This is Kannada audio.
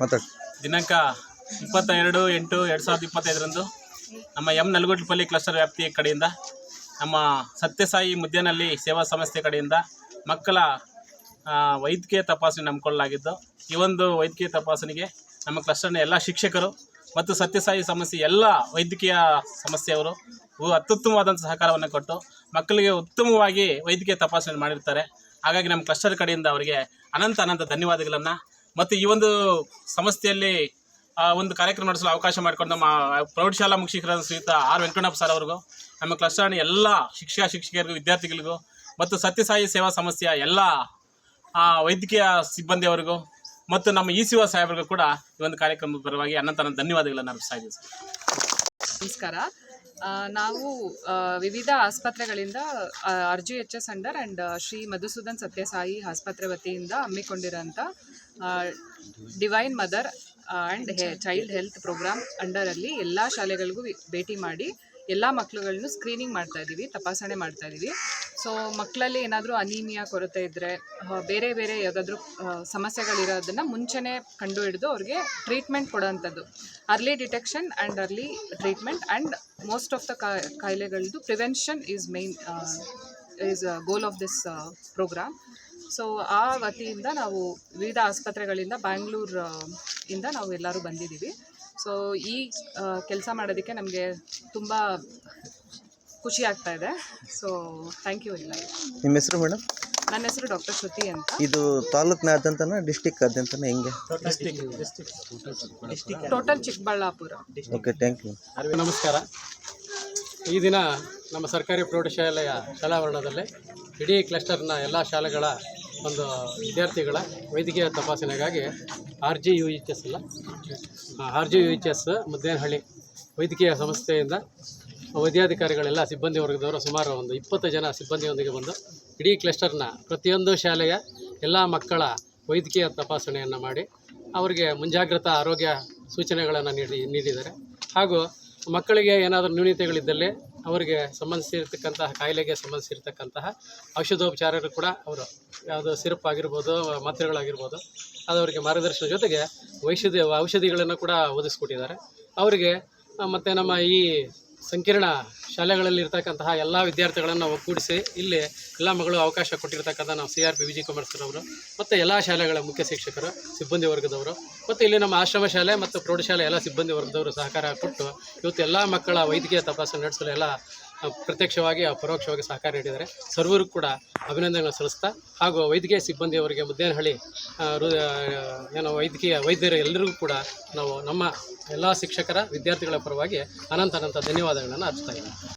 ಮಾತಾಡಿ ದಿನಾಂಕ ಇಪ್ಪತ್ತ ಎರಡು ಎಂಟು ಎರಡು ಸಾವಿರದ ಇಪ್ಪತ್ತೈದರಂದು ನಮ್ಮ ಎಂ ನಲಗುಟ್ಲಪಲ್ಲಿ ಕ್ಲಸ್ಟರ್ ವ್ಯಾಪ್ತಿಯ ಕಡೆಯಿಂದ ನಮ್ಮ ಸತ್ಯಸಾಯಿ ಮುದ್ದೇನಹಳ್ಳಿ ಸೇವಾ ಸಂಸ್ಥೆ ಕಡೆಯಿಂದ ಮಕ್ಕಳ ವೈದ್ಯಕೀಯ ತಪಾಸಣೆ ನಂಬಿಕೊಳ್ಳಲಾಗಿದ್ದು ಈ ಒಂದು ವೈದ್ಯಕೀಯ ತಪಾಸಣೆಗೆ ನಮ್ಮ ಕ್ಲಸ್ಟರ್ನ ಎಲ್ಲ ಶಿಕ್ಷಕರು ಮತ್ತು ಸತ್ಯಸಾಯಿ ಸಮಸ್ಯೆ ಎಲ್ಲ ವೈದ್ಯಕೀಯ ಸಮಸ್ಯೆಯವರು ಅತ್ಯುತ್ತಮವಾದಂಥ ಸಹಕಾರವನ್ನು ಕೊಟ್ಟು ಮಕ್ಕಳಿಗೆ ಉತ್ತಮವಾಗಿ ವೈದ್ಯಕೀಯ ತಪಾಸಣೆ ಮಾಡಿರ್ತಾರೆ. ಹಾಗಾಗಿ ನಮ್ಮ ಕ್ಲಸ್ಟರ್ ಕಡೆಯಿಂದ ಅವರಿಗೆ ಅನಂತ ಅನಂತ ಧನ್ಯವಾದಗಳನ್ನು ಮತ್ತು ಈ ಒಂದು ಸಂಸ್ಥೆಯಲ್ಲಿ ಒಂದು ಕಾರ್ಯಕ್ರಮ ನಡೆಸಲು ಅವಕಾಶ ಮಾಡಿಕೊಂಡು ನಮ್ಮ ಪ್ರೌಢಶಾಲಾ ಮುಖ್ಯಸ್ಥರಾದ ಶ್ರೀಯುತ ಆರ್ ವೆಂಕಟಪ್ಪ ಸರ್ ಅವ್ರಿಗೂ, ನಮ್ಮ ಕ್ಲಸ್ಟರ್ನ ಎಲ್ಲ ಶಿಕ್ಷಕ ಶಿಕ್ಷಕಿಯರಿಗೂ ವಿದ್ಯಾರ್ಥಿಗಳಿಗೂ, ಮತ್ತು ಸತ್ಯಸಾಯಿ ಸೇವಾ ಸಂಸ್ಥೆಯ ಎಲ್ಲ ವೈದ್ಯಕೀಯ ಸಿಬ್ಬಂದಿಯವರಿಗೂ ಮತ್ತು ನಮ್ಮ ಇ ಸಿ ಒ ಸಾಹೇಬರಿಗೂ ಕೂಡ ಈ ಒಂದು ಕಾರ್ಯಕ್ರಮದ ಪರವಾಗಿ ಅನಂತ ಅನಂತ ಧನ್ಯವಾದಗಳನ್ನು ಅರ್ಪಿಸ್ತಾ ಇದ್ದೀವಿ ನಮಸ್ಕಾರ. ನಾವು ವಿವಿಧ ಆಸ್ಪತ್ರೆಗಳಿಂದ R G H S under and Shri Madhusudan Sathya Sai ಆಸ್ಪತ್ರೆ ವತಿಯಿಂದ ಹಮ್ಮಿಕೊಂಡಿರೋಂಥ ಡಿವೈನ್ ಮದರ್ ಆ್ಯಂಡ್ ಹೆ ಚೈಲ್ಡ್ ಹೆಲ್ತ್ ಪ್ರೋಗ್ರಾಮ್ ಅಂಡರಲ್ಲಿ ಎಲ್ಲ ಶಾಲೆಗಳಿಗೂ ಭೇಟಿ ಮಾಡಿ ಎಲ್ಲ ಮಕ್ಕಳುಗಳನ್ನು ಸ್ಕ್ರೀನಿಂಗ್ ಮಾಡ್ತಾ ಇದ್ದೀವಿ, ತಪಾಸಣೆ ಮಾಡ್ತಾ ಇದ್ದೀವಿ. ಸೊ ಮಕ್ಕಳಲ್ಲಿ ಏನಾದರೂ ಅನೀಮಿಯಾ ಕೊರತೆ ಇದ್ದರೆ ಬೇರೆ ಬೇರೆ ಯಾವುದಾದ್ರೂ ಸಮಸ್ಯೆಗಳಿರೋದನ್ನು ಮುಂಚೆನೇ ಕಂಡು ಹಿಡಿದು ಅವ್ರಿಗೆ treatment ಕೊಡೋವಂಥದ್ದು early detection and early treatment and most of the ಕಾಯಿಲೆಗಳದ್ದು prevention is main is goal of this programme so ಆ ವತಿಯಿಂದ ನಾವು ವಿವಿಧ ಆಸ್ಪತ್ರೆಗಳಿಂದ ಬ್ಯಾಂಗ್ಳೂರ್ ಇಂದ ನಾವು ಎಲ್ಲರೂ ಬಂದಿದ್ದೀವಿ. ಸೊ ಈ ಕೆಲಸ ಮಾಡೋದಕ್ಕೆ ನಮಗೆ ತುಂಬ ಖುಷಿ ಆಗ್ತಾ ಇದೆ. ಸೊ ಥ್ಯಾಂಕ್ ಯು ಎಲ್ಲ ನಿಮ್ಮ ಹೆಸರು ಮೇಡಮ್? ನನ್ನ ಹೆಸರು ಡಾಕ್ಟರ್ ಶ್ರುತಿ ಅಂತ. ಇದು ಡಿಸ್ಟಿಕ್ ಆದ್ಯಂತನೇ ಹೆಂಗೆ? Total Chikkaballapura okay thank you ನಮಸ್ಕಾರ. ಈ ದಿನ ನಮ್ಮ ಸರ್ಕಾರಿ ಪ್ರೌಢಶಾಲೆಯ ಶಾಲಾವರಣದಲ್ಲಿ ಇಡೀ ಕ್ಲಸ್ಟರ್ನ ಎಲ್ಲ ಶಾಲೆಗಳ ಒಂದು ವಿದ್ಯಾರ್ಥಿಗಳ ವೈದ್ಯಕೀಯ ತಪಾಸಣೆಗಾಗಿ R G U H S ಅಲ್ಲ? R G U H S Muddenahalli ವೈದ್ಯಕೀಯ ಸಂಸ್ಥೆಯಿಂದ ವೈದ್ಯಾಧಿಕಾರಿಗಳೆಲ್ಲ ಸಿಬ್ಬಂದಿ ವರ್ಗದವರು ಸುಮಾರು ಒಂದು ಇಪ್ಪತ್ತು ಜನ ಸಿಬ್ಬಂದಿಯೊಂದಿಗೆ ಬಂದು ಇಡೀ ಕ್ಲಸ್ಟರ್ನ ಪ್ರತಿಯೊಂದು ಶಾಲೆಯ ಎಲ್ಲ ಮಕ್ಕಳ ವೈದ್ಯಕೀಯ ತಪಾಸಣೆಯನ್ನು ಮಾಡಿ ಅವರಿಗೆ ಮುಂಜಾಗ್ರತಾ ಆರೋಗ್ಯ ಸೂಚನೆಗಳನ್ನು ನೀಡಿ ನೀಡಿದ್ದಾರೆ. ಹಾಗೂ ಮಕ್ಕಳಿಗೆ ಏನಾದರೂ ನ್ಯೂನತೆಗಳಿದ್ದಲ್ಲಿ ಅವರಿಗೆ ಸಂಬಂಧಿಸಿರ್ತಕ್ಕಂತಹ, ಕಾಯಿಲೆಗೆ ಸಂಬಂಧಿಸಿರ್ತಕ್ಕಂತಹ ಔಷಧೋಪಚಾರಗಳು ಕೂಡ ಅವರು, ಯಾವುದು ಸಿರಪ್ ಆಗಿರ್ಬೋದು, ಮಾತ್ರೆಗಳಾಗಿರ್ಬೋದು, ಅದು ಅವರಿಗೆ ಮಾರ್ಗದರ್ಶನ ಜೊತೆಗೆ ಔಷಧಿ ಔಷಧಿಗಳನ್ನು ಕೂಡ ಒದಗಿಸ್ಕೊಟ್ಟಿದ್ದಾರೆ. ಅವರಿಗೆ ಮತ್ತು ನಮ್ಮ ಈ ಸಂಕೀರ್ಣ ಶಾಲೆಗಳಲ್ಲಿ ಇರ್ತಕ್ಕಂತಹ ಎಲ್ಲ ವಿದ್ಯಾರ್ಥಿಗಳನ್ನು ಒಗ್ಗೂಡಿಸಿ ಇಲ್ಲಿ ಎಲ್ಲ ಮಗಳು ಅವಕಾಶ ಕೊಟ್ಟಿರ್ತಕ್ಕಂಥ ನಾವು C R P Vijay Kumar sir ಅವರು ಮತ್ತು ಎಲ್ಲ ಶಾಲೆಗಳ ಮುಖ್ಯ ಶಿಕ್ಷಕರು, ಸಿಬ್ಬಂದಿ ವರ್ಗದವರು ಮತ್ತು ಇಲ್ಲಿ ನಮ್ಮ ಆಶ್ರಮ ಶಾಲೆ ಮತ್ತು ಪ್ರೌಢಶಾಲೆ ಎಲ್ಲ ಸಿಬ್ಬಂದಿ ವರ್ಗದವರು ಸಹಕಾರ ಕೊಟ್ಟು ಇವತ್ತು ಎಲ್ಲ ಮಕ್ಕಳ ವೈದ್ಯಕೀಯ ತಪಾಸಣೆ ನಡೆಸಲು ಎಲ್ಲ ಪ್ರತ್ಯಕ್ಷವಾಗಿ ಪರೋಕ್ಷವಾಗಿ ಸಹಕಾರ ನೀಡಿದ್ದಾರೆ. ಸರ್ವರು ಕೂಡ ಅಭಿನಂದನೆಗಳನ್ನು ಸಲ್ಲಿಸ್ತಾ, ಹಾಗೂ ವೈದ್ಯಕೀಯ ಸಿಬ್ಬಂದಿಯವರಿಗೆ ಮುದ್ದೇನಹಳ್ಳಿ ಏನು ವೈದ್ಯಕೀಯ ವೈದ್ಯರು ಎಲ್ಲರಿಗೂ ಕೂಡ ನಾವು ನಮ್ಮ ಎಲ್ಲ ಶಿಕ್ಷಕರ, ವಿದ್ಯಾರ್ಥಿಗಳ ಪರವಾಗಿ ಅನಂತ ಅನಂತ ಧನ್ಯವಾದಗಳನ್ನು ಅರ್ಪಿಸ್ತಾ ಇದ್ದೀನಿ.